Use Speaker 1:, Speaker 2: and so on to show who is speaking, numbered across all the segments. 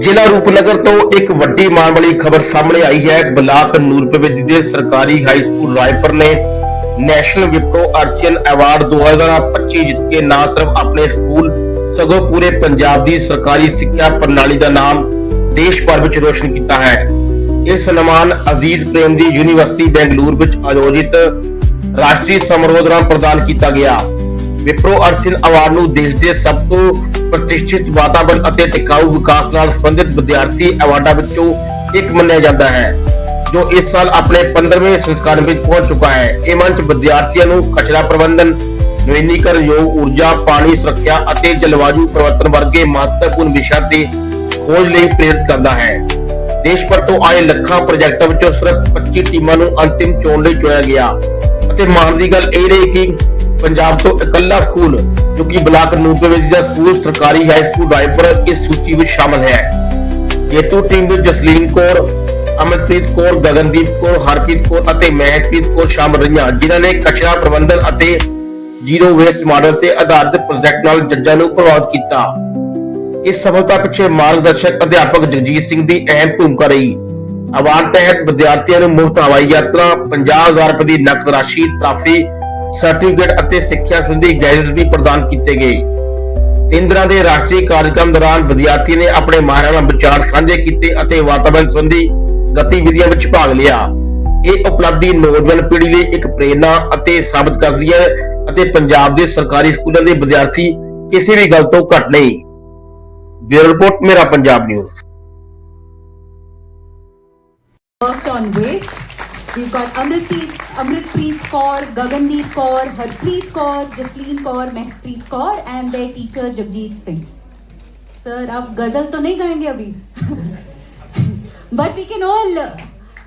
Speaker 1: ਜ਼ਿਲ੍ਹਾ ਰੂਪਨਗਰ ਤੋਂ ਇੱਕ ਵੱਡੀ ਮਾਣ ਵਾਲੀ ਖਬਰ ਸਾਹਮਣੇ ਆਈ ਹੈ। ਬਲਾਕ ਨੂਰਪੁਰ ਦੇ ਸਰਕਾਰੀ ਹਾਈ ਸਕੂਲ ਰਾਏਪੁਰ ਨੇ ਨੈਸ਼ਨਲ ਵਿਪਰੋ ਅਰਚਨ ਅਵਾਰਡ 2025 ਜਿੱਤ ਕੇ ਨਾ ਸਿਰਫ ਆਪਣੇ ਸਕੂਲ, ਸਗੋਂ ਪੂਰੇ ਪੰਜਾਬ ਦੀ ਸਰਕਾਰੀ ਸਿੱਖਿਆ ਪ੍ਰਣਾਲੀ ਦਾ ਨਾਮ ਦੇਸ਼ ਭਰ ਵਿੱਚ ਰੋਸ਼ਨ ਕੀਤਾ ਹੈ। ਇਹ ਸਨਮਾਨ ਅਜ਼ੀਜ਼ ਪ੍ਰੇਮ ਦੀ ਯੂਨੀਵਰਸਿਟੀ ਬੈਂਗਲੁਰੂ ਵਿੱਚ ਆਯੋਜਿਤ ਰਾਸ਼ਟਰੀ ਸਮਾਰੋਹ ਦੌਰਾਨ ਪ੍ਰਦਾਨ ਕੀਤਾ ਗਿਆ। ਵਿਪਰੋ ਅਰਚਨ ਅਵਾਰਡ ਨੂੰ ਦੇਸ਼ ਦੇ ਸਭ ਤੋਂ ਪ੍ਰਤਿਸ਼ਠਿਤ ਵਾਤਾਵਰਣ ਅਤੇ ਟਿਕਾਊ ਵਿਕਾਸ ਨਾਲ ਸੰਬੰਧਿਤ ਵਿਦਿਆਰਥੀ ਅਵਾਰਡਾਂ ਵਿੱਚੋਂ ਇੱਕ ਮੰਨਿਆ ਜਾਂਦਾ ਹੈ, ਜੋ ਇਸ ਸਾਲ ਆਪਣੇ 15ਵੇਂ ਸੰਸਕਰਣ ਵਿੱਚ ਪਹੁੰਚ ਚੁੱਕਾ ਹੈ। ਇਹ ਮੰਚ ਵਿਦਿਆਰਥੀਆਂ ਨੂੰ ਕਚਰਾ ਪ੍ਰਬੰਧਨ, ਨਵੀਨੀਕਰਨ ਯੋਗ ਊਰਜਾ, ਪਾਣੀ ਸੁਰੱਖਿਆ ਅਤੇ ਜਲਵਾਯੂ ਪਰਿਵਰਤਨ ਵਰਗੇ ਮਹੱਤਵਪੂਰਨ ਵਿਸ਼ਿਆਂ ਤੇ ਖੋਜ ਲਈ ਪ੍ਰੇਰਿਤ ਕਰਦਾ ਹੈ। ਦੇਸ਼ ਭਰ ਤੋਂ ਆਏ ਲੱਖਾਂ ਪ੍ਰੋਜੈਕਟਾਂ ਵਿੱਚੋਂ ਸਿਰਫ 25 ਟੀਮਾਂ ਨੂੰ ਅੰਤਿਮ ਚੋਣ ਲਈ ਚੁਣਿਆ ਗਿਆ। ਅਤੇ ਮਾਣ ਦੀ ਗੱਲ ਇਹ ਰਹੀ ਕਿ ਪੰਜਾਬ ਤੋਂ ਇਕੱਲਾ ਸਕੂਲ, ਜੋ ਕਿ ਬਲਾਕ ਨੂਰਪੁਰ ਦਾ ਸਕੂਲ ਸਰਕਾਰੀ ਹਾਈ ਸਕੂਲ ਰਾਏਪੁਰ ਇਸ ਸੂਚੀ ਵਿੱਚ ਸ਼ਾਮਲ ਹੈ। ਜੇਤੂ ਟੀਮ ਵਿੱਚ ਜਸਲੀਨ ਕੌਰ, ਅਮਨਪ੍ਰੀਤ ਕੌਰ, ਗਗਨਦੀਪ ਕੌਰ, ਹਰਪ੍ਰੀਤ ਕੌਰ ਅਤੇ ਮਹਿਕਪ੍ਰੀਤ ਕੌਰ ਸ਼ਾਮਲ ਰਹੀਆਂ, ਜਿਨ੍ਹਾਂ ਨੇ ਕਚਰਾ ਪ੍ਰਬੰਧਨ ਅਤੇ ਜ਼ੀਰੋ ਵੇਸਟ ਮਾਡਲ ਤੇ ਆਧਾਰਿਤ ਪ੍ਰੋਜੈਕਟ ਨਾਲ ਜੱਜਾਂ ਨੂੰ ਪ੍ਰਭਾਵਿਤ ਕੀਤਾ। ਇਸ ਸਫਲਤਾ ਪਿੱਛੇ ਮਾਰਗਦਰਸ਼ਕ ਅਧਿਆਪਕ ਜਗਜੀਤ ਸਿੰਘ ਦੀ ਅਹਿਮ ਭੂਮਿਕਾ ਰਹੀ। ਅਵਾਰਡ ਤਹਿਤ ਵਿਦਿਆਰਥੀਆਂ ਨੂੰ ਮੁਫਤ ਹਵਾਈ ਯਾਤਰਾ 50000 ਰੁਪਏ ਦੀ ਨਕਦ ਰਾਸ਼ੀ ਟਰਾਫੀ ਸਰਟੀਫਿਕੇਟ ਅਤੇ ਸਿੱਖਿਆ ਸੰਬੰਧੀ ਗਾਈਡਸ ਵੀ ਪ੍ਰਦਾਨ ਕੀਤੇ ਗਏ। ਤਿੰਨ ਦਿਨਾਂ ਦੇ ਰਾਸ਼ਟਰੀ ਕਾਰਜਕ੍ਰਮ ਦੌਰਾਨ ਵਿਦਿਆਰਥੀ ਨੇ ਆਪਣੇ ਮਾਹਿਰਾਂ ਨਾਲ ਵਿਚਾਰ ਸਾਂਝੇ ਕੀਤੇ ਅਤੇ ਵਾਤਾਵਰਣ ਸੰਬੰਧੀ ਗਤੀਵਿਧੀਆਂ ਵਿੱਚ ਭਾਗ ਲਿਆ। ਇਹ ਉਪਲਬਧੀ ਨੌਜਵਾਨ ਪੀੜ੍ਹੀ ਲਈ ਇੱਕ ਪ੍ਰੇਰਨਾ ਅਤੇ ਸਾਬਤ ਕਰਦੀ ਹੈ ਅਤੇ ਪੰਜਾਬ ਦੇ ਸਰਕਾਰੀ ਸਕੂਲਾਂ ਦੇ ਵਿਦਿਆਰਥੀ ਕਿਸੇ ਵੀ ਗੱਲ ਤੋਂ ਘੱਟ ਨਹੀਂ। ਬਿਊਰੋ ਰਿਪੋਰਟ, ਮੇਰਾ Punjab news.
Speaker 2: Worked on waste. We've got Amritpreet, Amritpreet Kaur, Gagandeep Kaur, Harpreet Kaur, Jasleen Kaur, Mehpreet Kaur and their teacher Jagjeet Singh. Sir, आप गज़ल तो नहीं गाएँगे अभी But we can all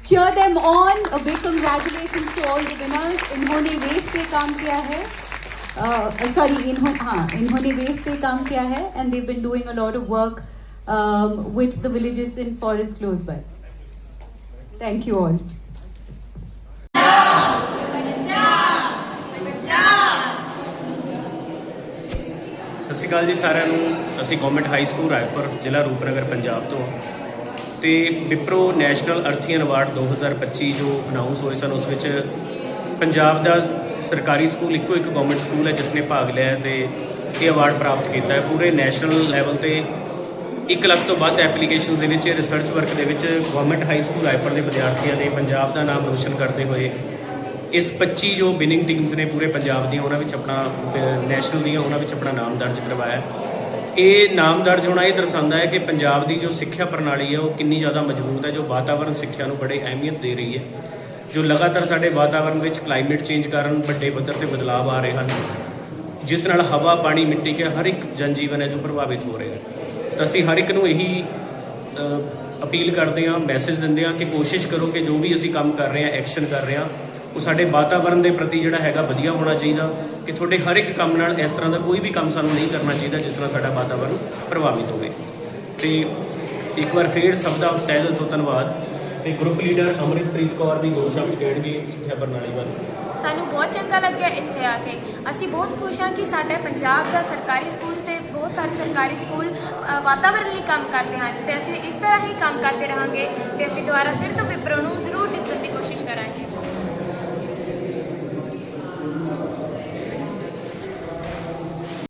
Speaker 2: cheer them on. A big congratulations to all the winners. इन्होंने waste पे काम किया है sorry इन्होंने हाँ इन्होंने वेस्ट पे काम किया है they've been doing a lot of work um, with the villages in forest close by. Thank you all.
Speaker 3: ਸਤਿ ਸ਼੍ਰੀ ਅਕਾਲ ਜੀ ਸਾਰਿਆਂ ਨੂੰ। ਅਸੀਂ ਗਵਰਨਮੈਂਟ ਹਾਈ ਸਕੂਲ ਰਾਏਪੁਰ, ਜ਼ਿਲ੍ਹਾ ਰੂਪਨਗਰ, ਪੰਜਾਬ ਤੋਂ ਤੇ ਵਿਪਰੋ ਨੈਸ਼ਨਲ ਅਰਥੀਅਨ ਅਵਾਰਡ 2025 ਜੋ ਅਨਾਉਂਸ ਹੋਏ ਸਨ, ਉਸ ਵਿੱਚ ਪੰਜਾਬ ਦਾ ਸਰਕਾਰੀ ਸਕੂਲ ਇੱਕੋ ਇੱਕ ਗਵਰਨਮੈਂਟ ਸਕੂਲ ਹੈ, ਜਿਸ ਨੇ ਭਾਗ ਲਿਆ ਹੈ ਤੇ ਇਹ ਅਵਾਰਡ ਪ੍ਰਾਪਤ ਕੀਤਾ ਹੈ। ਪੂਰੇ ਨੈਸ਼ਨਲ ਲੈਵਲ ਤੇ 1 ਲੱਖ ਤੋਂ ਵੱਧ ਐਪਲੀਕੇਸ਼ਨ ਦੇ ਵਿੱਚ ਰਿਸਰਚ ਵਰਕ ਦੇ ਵਿੱਚ ਗਵਰਨਮੈਂਟ ਹਾਈ ਸਕੂਲ ਰਾਏਪੁਰ ਦੇ ਵਿਦਿਆਰਥੀਆਂ ਨੇ ਪੰਜਾਬ ਦਾ ਨਾਮ ਰੋਸ਼ਨ ਕਰਦੇ ਹੋਏ ਇਸ 25 ਜੋ ਵਿਨਿੰਗ ਟੀਮਸ ਨੇ ਪੂਰੇ ਪੰਜਾਬ ਦੀਆਂ, ਉਹਨਾਂ ਵਿੱਚ ਆਪਣਾ ਨੈਸ਼ਨਲ ਦੀਆਂ, ਉਹਨਾਂ ਵਿੱਚ ਆਪਣਾ ਨਾਮ ਦਰਜ ਕਰਵਾਇਆ। ਇਹ ਨਾਮ ਦਰਜ ਹੋਣਾ ਇਹ ਦਰਸਾਉਂਦਾ ਹੈ ਕਿ ਪੰਜਾਬ ਦੀ ਜੋ ਸਿੱਖਿਆ ਪ੍ਰਣਾਲੀ ਹੈ, ਉਹ ਕਿੰਨੀ ਜ਼ਿਆਦਾ ਮਜ਼ਬੂਤ ਹੈ, ਜੋ ਵਾਤਾਵਰਣ ਸਿੱਖਿਆ ਨੂੰ ਬੜੇ ਅਹਿਮੀਅਤ ਦੇ ਰਹੀ ਹੈ। ਜੋ ਲਗਾਤਾਰ ਸਾਡੇ ਵਾਤਾਵਰਣ ਵਿੱਚ ਕਲਾਈਮੇਟ ਚੇਂਜ ਕਾਰਨ ਵੱਡੇ ਪੱਧਰ ਤੇ ਬਦਲਾਅ ਆ ਰਹੇ ਹਨ, ਜਿਸ ਨਾਲ ਹਵਾ, ਪਾਣੀ, ਮਿੱਟੀ ਕੇ ਹਰ ਇੱਕ ਜਨਜੀਵਨ ਹੈ ਜੋ ਪ੍ਰਭਾਵਿਤ ਹੋ ਰਿਹਾ ਹੈ। ਤਾਂ ਅਸੀਂ ਹਰ ਇੱਕ ਨੂੰ ਇਹੀ ਅਪੀਲ ਕਰਦੇ ਹਾਂ ਮੈਸੇਜ ਦਿੰਦੇ ਹਾਂ ਕਿ ਕੋਸ਼ਿਸ਼ ਕਰੋ ਕਿ ਜੋ ਵੀ ਅਸੀਂ ਕੰਮ ਕਰ ਰਹੇ ਹਾਂ ਐਕਸ਼ਨ ਕਰ ਰਹੇ ਹਾਂ, ਉਹ ਸਾਡੇ ਵਾਤਾਵਰਣ ਦੇ ਪ੍ਰਤੀ ਜਿਹੜਾ ਹੈਗਾ ਵਧੀਆ ਹੋਣਾ ਚਾਹੀਦਾ, ਕਿ ਤੁਹਾਡੇ ਹਰ ਇੱਕ ਕੰਮ ਨਾਲ ਇਸ ਤਰ੍ਹਾਂ ਦਾ ਕੋਈ ਵੀ ਕੰਮ ਸਾਨੂੰ ਨਹੀਂ ਕਰਨਾ ਚਾਹੀਦਾ, ਜਿਸ ਨਾਲ ਸਾਡਾ ਵਾਤਾਵਰਣ ਪ੍ਰਭਾਵਿਤ ਹੋਵੇ। ਤੇ ਇੱਕ ਵਾਰ ਫੇਰ ਸਭ ਦਾ ਤਹਿ ਦਿਲ ਤੋਂ ਧੰਨਵਾਦ। ਤੇ ਗਰੁੱਪ ਲੀਡਰ ਅਮਰਿਤਪ੍ਰੀਤ ਕੌਰ ਵੀ ਦੋ ਸ਼ਬਦ ਕਹਿਣਗੇ ਸਿੱਖਿਆ ਪ੍ਰਣਾਲੀ ਬਾਰੇ
Speaker 4: ਸਾਨੂੰ ਬਹੁਤ ਚੰਗਾ ਲੱਗਿਆ ਇੱਥੇ ਆ ਕੇ। ਅਸੀਂ ਬਹੁਤ ਖੁਸ਼ ਹਾਂ ਕਿ ਸਾਡੇ ਪੰਜਾਬ ਦਾ ਸਰਕਾਰੀ ਸਕੂਲ ਤੇ ਬਹੁਤ ਸਾਰੇ ਸਰਕਾਰੀ ਸਕੂਲ ਅ, ਵਾਤਾਵਰਣ ਲਈ ਕੰਮ ਕਰਦੇ ਹਨ ਤੇ ਅਸੀਂ ਇਸ ਤਰ੍ਹਾਂ ਹੀ ਕੰਮ ਕਰਦੇ ਰਹਾਂਗੇ ਤੇ ਅਸੀਂ ਦੁਬਾਰਾ ਫਿਰ ਤੋਂ